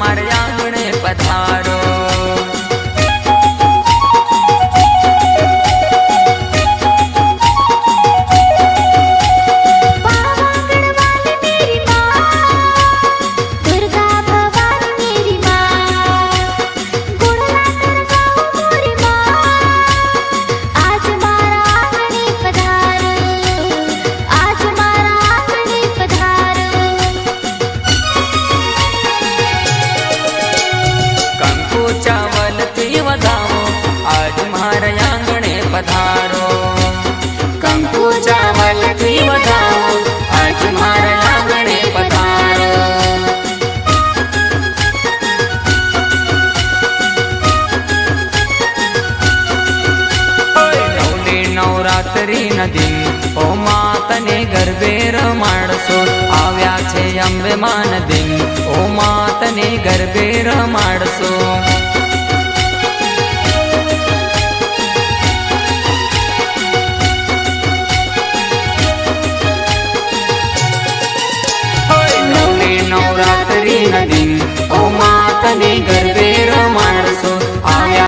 અમારે આંગણે પધારો મારે આંગણે પધારો. કંકુ ચાવલથી વધાવો આજ મારે આંગણે પધારો નવરાત્રી નદી, ઓ માતને ગરબે રમાડશો. આવ્યા છે અંબે માન દિન ઓ માતને ગરબે રમાડશો. Dani Guerrero.